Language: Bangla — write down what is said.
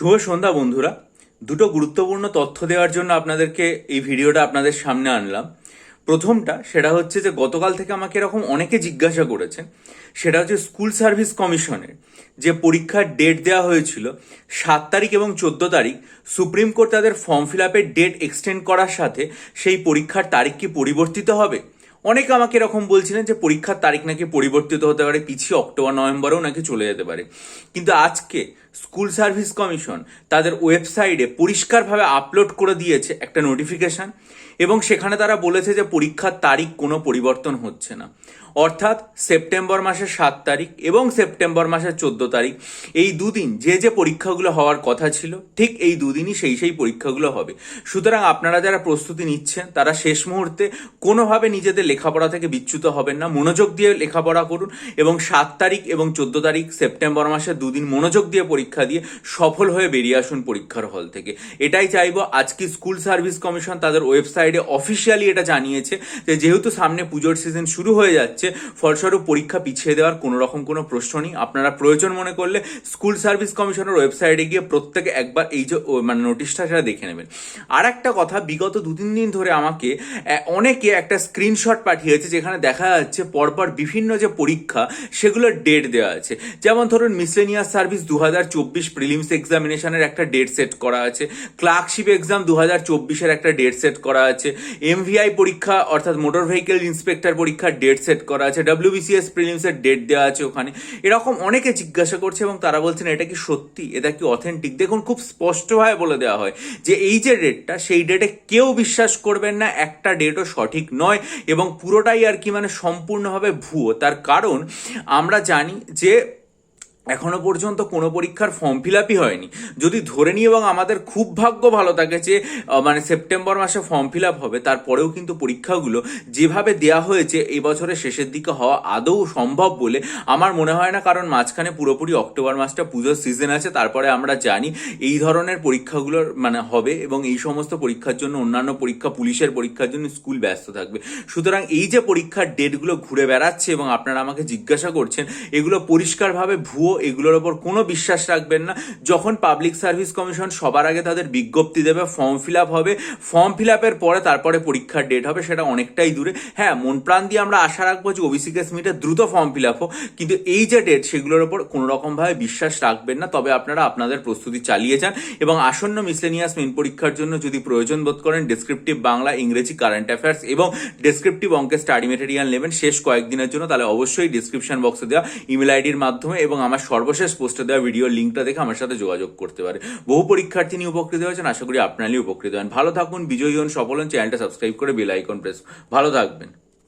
শুভ সন্ধ্যা বন্ধুরা। দুটো গুরুত্বপূর্ণ তথ্য দেওয়ার জন্য আপনাদেরকে এই ভিডিওটা আপনাদের সামনে আনলাম। প্রথমটা সেটা হচ্ছে যে গতকাল থেকে আমাকে এরকম অনেকে জিজ্ঞাসা করেছেন। সেটা হচ্ছে স্কুল সার্ভিস কমিশনের যে পরীক্ষার ডেট দেওয়া হয়েছিল, সাত তারিখ এবং চোদ্দ তারিখ, সুপ্রিম কোর্ট তাদের ফর্ম ফিল আপের ডেট এক্সটেন্ড করার সাথে সেই পরীক্ষার তারিখ কি পরিবর্তিত হবে? অনেকে আমাকে এরকম বলছিলেন যে পরীক্ষার তারিখ নাকি পরিবর্তিত হতে পারে, পিছিয়ে অক্টোবর, নভেম্বরেও নাকি চলে যেতে পারে। কিন্তু আজকে স্কুল সার্ভিস কমিশন তাদের ওয়েবসাইটে পরিষ্কারভাবে আপলোড করে দিয়েছে একটা নোটিফিকেশন এবং সেখানে তারা বলেছে যে পরীক্ষার তারিখ কোনো পরিবর্তন হচ্ছে না। অর্থাৎ সেপ্টেম্বর মাসের সাত তারিখ এবং সেপ্টেম্বর মাসের চোদ্দ তারিখ এই দুদিন যে যে পরীক্ষাগুলো হওয়ার কথা ছিল, ঠিক এই দুদিনই সেই সেই পরীক্ষাগুলো হবে। সুতরাং আপনারা যারা প্রস্তুতি নিচ্ছেন, তারা শেষ মুহূর্তে কোনোভাবে নিজেদের লেখাপড়া থেকে বিচ্যুত হবেন না। মনোযোগ দিয়ে লেখাপড়া করুন এবং সাত তারিখ এবং চোদ্দ তারিখ সেপ্টেম্বর মাসের দুদিন মনোযোগ দিয়ে পরীক্ষা দিয়ে সফল হয়ে বেরিয়ে আসুন পরীক্ষার হল থেকে। এটাই চাইব আজকে স্কুল সার্ভিস কমিশন তাদের ওয়েবসাইটে অফিসিয়ালি এটা জানিয়েছে যে, যেহেতু সামনে পুজোর সিজন শুরু হয়ে যাচ্ছে, ফলস্বরূপ পরীক্ষা পিছিয়ে দেওয়ার কোনো রকম কোনো প্রশ্ন নেই। আপনারা প্রয়োজন মনে করলে স্কুল সার্ভিস কমিশনের ওয়েবসাইটে গিয়ে প্রত্যেকে একবার এই যে মানে নোটিশটা সেটা দেখে নেবেন। আর একটা কথা, বিগত দু তিন দিন ধরে আমাকে অনেকে একটা স্ক্রিনশট পাঠিয়েছে যেখানে দেখা যাচ্ছে পরপর বিভিন্ন যে পরীক্ষা, সেগুলোর ডেট দেওয়া আছে। যেমন ধরুন মিসলেনিয়াস সার্ভিস দু হাজার চব্বিশ প্রিলিমস এক্সামিনেশনের একটা ডেট সেট করা আছে। ক্লার্কশিপ এক্সাম দু হাজার চব্বিশের একটা ডেট সেট করা আছে। এমভিআই পরীক্ষা, অর্থাৎ মোটর ভেহিকেল ইন্সপেক্টর পরীক্ষার ডেট সেট করা আছে। ডাব্লিউবিসিএস প্রিলিমসের ডেট দেওয়া আছে ওখানে। এরকম অনেকে জিজ্ঞাসা করছে এবং তারা বলছেন এটা কি সত্যি? এটা কি অথেন্টিক দেখুন, খুব স্পষ্টভাবে বলে দেওয়া হয় যে এই যে ডেটটা সেই ডেটে কেউ বিশ্বাস করবেন না, একটা ডেটও সঠিক নয় এবং পুরোটাই আর কি মানে সম্পূর্ণভাবে ভুয়ো। তার কারণ আমরা জানি যে এখনও পর্যন্ত কোনো পরীক্ষার ফর্ম ফিল আপই হয়নি। যদি ধরে নিই এবং আমাদের খুব ভাগ্য ভালো থাকে যে মানে সেপ্টেম্বর মাসে ফর্ম ফিল আপ হবে, তারপরেও কিন্তু পরীক্ষাগুলো যেভাবে দেয়া হয়েছে, এই বছরের শেষের দিকে হওয়া আদৌ সম্ভব বলে আমার মনে হয় না, কারণ মাঝখানে পুরোপুরি অক্টোবর মাসটা পুজোর সিজন আছে, তারপরে আমরা জানি এই ধরনের পরীক্ষাগুলোর মানে হবে এবং এই সমস্ত পরীক্ষার জন্য, অন্যান্য পরীক্ষা, পুলিশের পরীক্ষার জন্য স্কুল ব্যস্ত থাকবে। সুতরাং এই যে পরীক্ষার ডেটগুলো ঘুরে বেড়াচ্ছে এবং আপনারা আমাকে জিজ্ঞাসা করছেন, এগুলো পরিষ্কারভাবে ভুয়ো এগুলোর ওপর কোনো বিশ্বাস রাখবেন না। যখন পাবলিক সার্ভিস কমিশন সবার আগে তাদের বিজ্ঞপ্তি দেবে ফর্ম ফিল আপ হবে ফর্ম ফিল আপের পরে তারপরে পরীক্ষার ডেট হবে, সেটা অনেকটাই দূরে। হ্যাঁ মন প্রাণ দিয়ে আমরা আশা রাখব যে ওবিসি কেস মিটে দ্রুত ফর্ম ফিল আপ হোক, কিন্তু এই যে ডেট সেগুলোর ওপর কোনো রকমভাবে বিশ্বাস রাখবেন না। তবে আপনারা আপনাদের প্রস্তুতি চালিয়ে যান এবং আসন্ন মিসলেনিয়াস মেন পরীক্ষার জন্য যদি প্রয়োজন বোধ করেন ডেসক্রিপটিভ বাংলা, ইংরেজি কারেন্ট অ্যাফেয়ার্স এবং ডেসক্রিপটিভ অঙ্কের স্টাডি মেটেরিয়াল নেবেন। শেষ কয়েকদিনের জন্য তাহলে অবশ্যই ডিসক্রিপশন বক্সে দেওয়া ইমেল আইডির মাধ্যমে এবং আমার সর্বশেষ পোস্টে দেওয়া ভিডিও লিঙ্কটা দেখে আমার সাথে যোগাযোগ করতে পারে। বহু পরীক্ষার্থী নিয়ে উপকৃত হয়েছেন, আশা করি আপনারাই উপকৃত হন ভালো থাকুন, বিজয়ী হন, সফল হন চ্যানেলটা সাবস্ক্রাইব করে বেল আইকন প্রেস ভালো থাকবেন।